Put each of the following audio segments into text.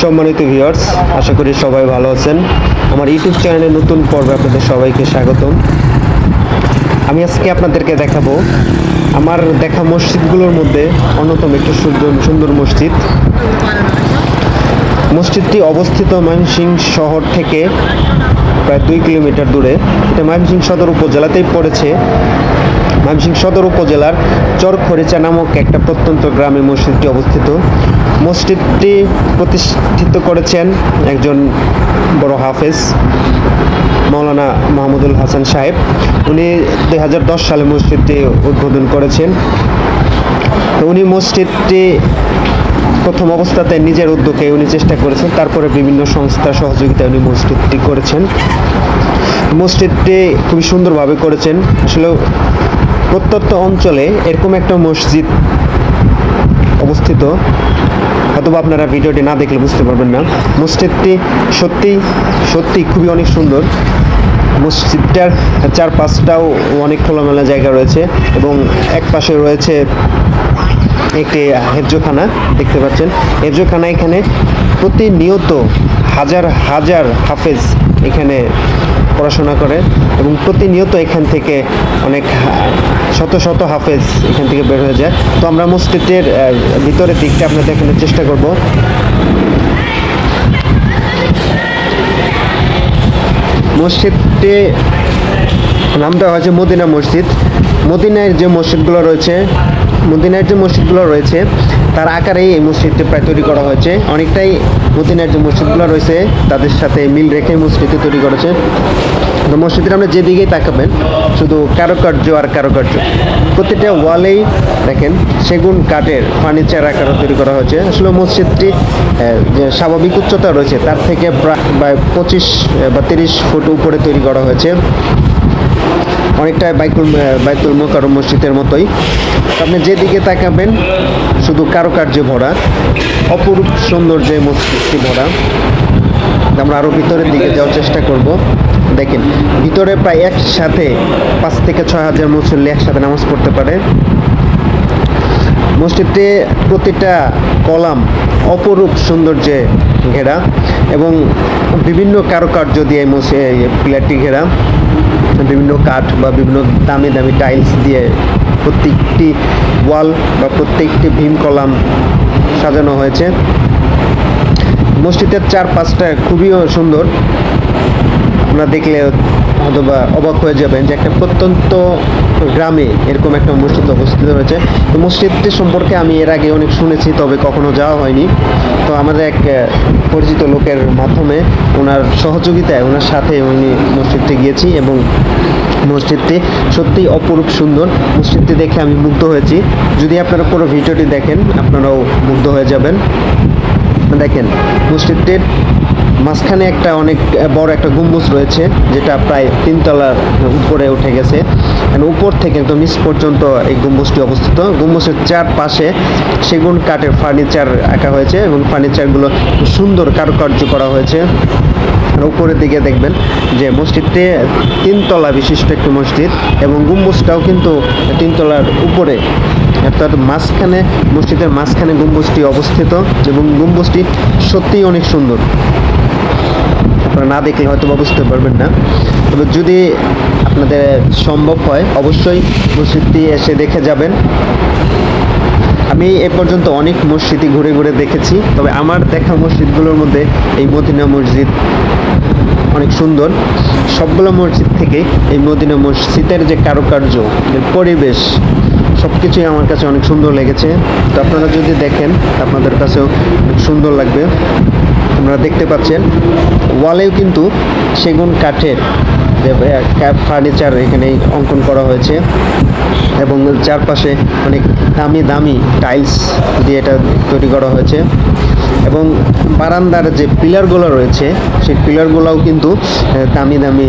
সম্মানিত ভিউয়ার্স আশা করি সবাই ভালো আছেন। আমার ইউটিউব চ্যানেলে নতুন পর্বে আপনাদের সবাইকে স্বাগতম। আমি আজকে আপনাদেরকে দেখাবো আমার দেখা মসজিদগুলোর মধ্যে অন্যতম একটি সুন্দর সুন্দর মসজিদ। মসজিদটি অবস্থিত ময়মনসিংহ শহর থেকে প্রায় দুই কিলোমিটার দূরে। এটা ময়মনসিংহ সদর উপজেলাতেই পড়েছে। ময়মনসিংহ সদর উপজেলার চরখরিচা নামক একটা প্রত্যন্ত গ্রামে মসজিদটি অবস্থিত। মসজিদটি প্রতিষ্ঠিত করেছেন একজন বড় হাফেজ মৌলানা মাহমুদুল হাসান সাহেব। উনি দু হাজার দশ সালে মসজিদটি উদ্বোধন করেছেন। উনি মসজিদটি প্রথম অবস্থাতে নিজের উদ্যোগে উনি চেষ্টা করেছেন, তারপরে বিভিন্ন সংস্থার সহযোগিতায় উনি মসজিদটি করেছেন। মসজিদটি খুবই সুন্দরভাবে করেছেন। আসলে প্রত্যন্ত অঞ্চলে এরকম একটা মসজিদ অবস্থিত। অথবা আপনারা ভিডিওটি না দেখলে বুঝতে পারবেন না। মসজিদটি সত্যি সত্যি খুবই অনেক সুন্দর। মসজিদটার চারপাশটাও অনেক খোলামেলা জায়গা রয়েছে এবং এক পাশে রয়েছে একটি হেফজোখানা, দেখতে পাচ্ছেন। হেফজোখানা এখানে প্রতিনিয়ত হাজার হাজার হাফেজ এখানে পড়াশোনা করে এবং প্রতিনিয়ত এখান থেকে অনেক শত শত হাফেজ এখান থেকে বের হয়ে যায়। তো আমরা মসজিদের ভিতরের দিকটা আপনাদের দেখানোর চেষ্টা করব। মসজিদটি, নামটা হয়েছে মদিনা মসজিদ। মদিনার যে মসজিদগুলো রয়েছে, মদিনার যে মসজিদগুলো রয়েছে, তার আকারেই এই মসজিদটি প্রায় তৈরি করা হয়েছে। অনেকটাই মদিনার যে মসজিদগুলো রয়েছে, তাদের সাথে মিল রেখে মসজিদটি তৈরি করেছে। তো মসজিদের আমরা যেদিকেই তাকাবেন, শুধু কারুকার্য আর কারুকার্য। প্রতিটা ওয়ালেই দেখেন সেগুন কাঠের ফার্নিচার আকারে তৈরি করা হয়েছে। আসলে মসজিদটি যে স্বাভাবিক উচ্চতা রয়েছে, তার থেকে প্রায় পঁচিশ বা তিরিশ ফুট উপরে তৈরি করা হয়েছে। অনেকটা বাইকুল বাইতুল মোকারম মসজিদের মতোই। আপনি যেদিকে তাকাবেন শুধু কারুকার্যে ভরা, অপরূপ সৌন্দর্যে মসজিদটি ভরা। আমরা আরও ভিতরের দিকে যাওয়ার চেষ্টা করব। দেখেন, ভিতরে প্রায় একসাথে পাঁচ থেকে ছয় হাজার মুসল্লি একসাথে নামাজ পড়তে পারে। মসজিদটি প্রতিটা কলাম অপরূপ সৌন্দর্যে ঘেরা এবং বিভিন্ন কারুকার্য দিয়ে এই পিলারটি ঘেরা। বিভিন্ন কাঠ বা বিভিন্ন দামি দামি টাইলস দিয়ে প্রত্যেকটি ওয়াল বা প্রত্যেকটি ভীম কলাম সাজানো হয়েছে। মসজিদের চার পাঁচটা খুবই সুন্দর। আপনারা দেখলে অথবা অবাক হয়ে যাবেন যে একটা প্রত্যন্ত গ্রামে এরকম একটা মসজিদ অবস্থিত রয়েছে। তো মসজিদটি সম্পর্কে আমি এর আগে অনেক শুনেছি, তবে কখনো যাওয়া হয়নি। তো আমাদের এক পরিচিত লোকের মাধ্যমে ওনার সহযোগিতায়, ওনার সাথে উনি মসজিদটি গিয়েছি এবং মসজিদটি সত্যিই অপরূপ সুন্দর। মসজিদটি দেখে আমি মুগ্ধ হয়েছি। যদি আপনারা পুরো ভিডিওটি দেখেন, আপনারাও মুগ্ধ হয়ে যাবেন। দেখেন, মসজিদটির মাঝখানে একটা অনেক বড় একটা গম্বুজ রয়েছে, যেটা প্রায় তিনতলার উপরে উঠে গেছে। উপর থেকে একদম নিচ পর্যন্ত এই গম্বুজটি অবস্থিত। গম্বুজের চারপাশে সেগুন কাঠের ফার্নিচার আঁকা হয়েছে এবং ফার্নিচারগুলো সুন্দর কারুকার্য করা হয়েছে। উপরের দিকে দেখবেন যে মসজিদটি তিনতলা বিশিষ্ট একটি মসজিদ এবং গম্বুজটাও কিন্তু তিনতলার উপরে। অর্থাৎ মাঝখানে, মসজিদের মাঝখানে গম্বুজটি অবস্থিত এবং গম্বুজটি সত্যিই অনেক সুন্দর। আপনারা না দেখলে হয়তো বা বুঝতে পারবেন না। তবে যদি আপনাদের সম্ভব হয়, অবশ্যই মসজিদটি এসে দেখে যাবেন। আমি এ পর্যন্ত অনেক মসজিদই ঘুরে ঘুরে দেখেছি, তবে আমার দেখা মসজিদগুলোর মধ্যে এই মদিনা মসজিদ অনেক সুন্দর। সবগুলো মসজিদ থেকে এই মদিনা মসজিদের যে কারুকার্য পরিবেশ সব কিছুই আমার কাছে অনেক সুন্দর লেগেছে। তো আপনারা যদি দেখেন, আপনাদের কাছেও অনেক সুন্দর লাগবে। আপনারা দেখতে পাচ্ছেন। ওয়ালেও কিন্তু সেগুন কাঠের ফার্নিচার এখানে অঙ্কন করা হয়েছে এবং চারপাশে অনেক দামি দামি টাইলস দিয়ে এটা তৈরি করা হয়েছে এবং বারান্দার যে পিলারগুলো রয়েছে, সেই পিলারগুলোও কিন্তু দামি দামি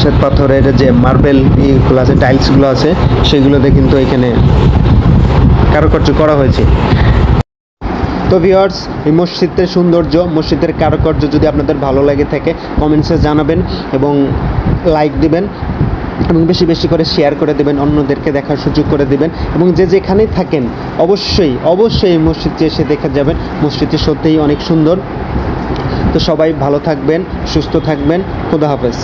শ্বেত পাথরের যে মার্বেল এইগুলো আছে, টাইলসগুলো আছে, সেগুলোতে কিন্তু এখানে কারুকার্য করা হয়েছে। তো ভিওয়ার্স এই মসজিদের সৌন্দর্য, মসজিদের কারুকার্য যদি আপনাদের ভালো লাগে থাকে কমেন্টসে জানাবেন এবং লাইক দিবেন এবং বেশি বেশি করে শেয়ার করে দেবেন, অন্যদেরকে দেখার সুযোগ করে দেবেন এবং যে যেখানেই থাকেন, অবশ্যই অবশ্যই এই মসজিদটি এসে দেখে যাবেন। মসজিদটি সত্যিই অনেক সুন্দর। তো সবাই ভালো থাকবেন, সুস্থ থাকবেন। খুদা হাফেজ।